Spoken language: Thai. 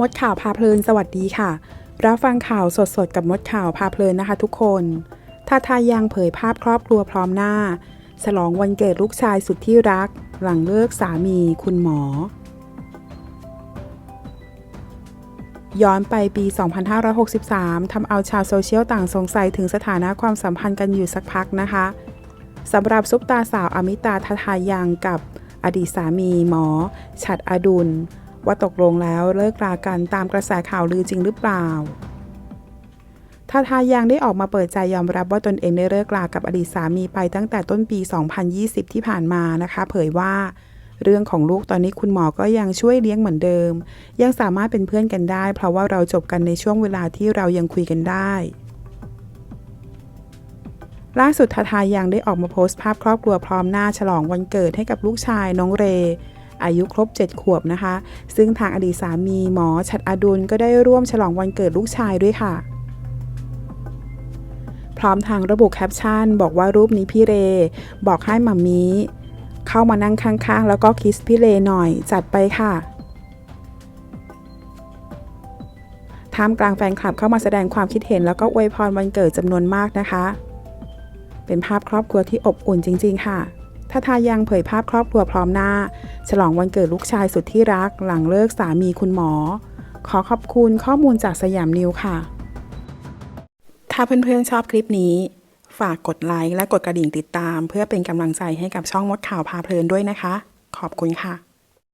มดข่าวพาเพลินสวัสดีค่ะ รับฟังข่าวสดๆ กับมดข่าวพาเพลินนะคะทุกคนทาทายังเผยภาพครอบครัวพร้อมหน้า ฉลองวันเกิดลูกชายสุดที่รัก หลังเลิกสามีคุณหมอ ย้อนไปปี 2563 ทำเอาชาวโซเชียลต่างสงสัยถึงสถานะความสัมพันธ์กันอยู่สักพักนะคะสำหรับซุปตาสาวอมิตาทาทายังกับอดีตสามีหมอ ฉัดอดุล ว่าตกลงแล้วเลิกรากันตามกระแสข่าวลือจริงหรือเปล่าทาทายังได้ออกมาเปิดใจยอมรับว่าตนเองได้เลิกรากับอดีตสามีไปตั้งแต่ต้นปี 2020 ที่ผ่านมานะคะ เผยว่าเรื่องของลูกตอนนี้คุณหมอก็ยังช่วยเลี้ยงเหมือนเดิม ยังสามารถเป็นเพื่อนกันได้ เพราะว่าเราจบกันในช่วงเวลาที่เรายังคุยกันได้ล่าสุดทาทายังได้ออกมาโพสต์ภาพครอบครัวพร้อมหน้าฉลองวันเกิดให้กับลูกชายน้องเร อายุครบ 7 ขวบนะคะ ซึ่งทางอดีตสามีหมอชัดอดุลก็ได้ร่วมฉลองวันเกิดลูกชายด้วยค่ะ พร้อมทางระบุแคปชั่น บอกว่ารูปนี้พี่เร บอกให้มัมมี่เข้ามานั่งข้างๆ แล้วก็คิสพี่เรหน่อยจัดไปค่ะท่ามกลางแฟนคลับเข้ามาแสดงความคิดเห็น แล้วก็อวยพรวันเกิดจำนวนมากนะคะ เป็นภาพครอบครัวที่อบอุ่นจริง ๆ ค่ะ ทาทายังเผยภาพครอบครัวพร้อมหน้า ฉลองวันเกิดลูกชายสุดที่รักหลังเลิกสามีคุณหมอ ขอขอบคุณข้อมูลจากสยามนิวค่ะ ถ้าเพื่อนๆชอบคลิปนี้ ฝากกดไลค์และกดกระดิ่งติดตาม เพื่อเป็นกำลังใจให้กับช่องมดข่าวพาเพลินด้วยนะคะ ขอบคุณค่ะ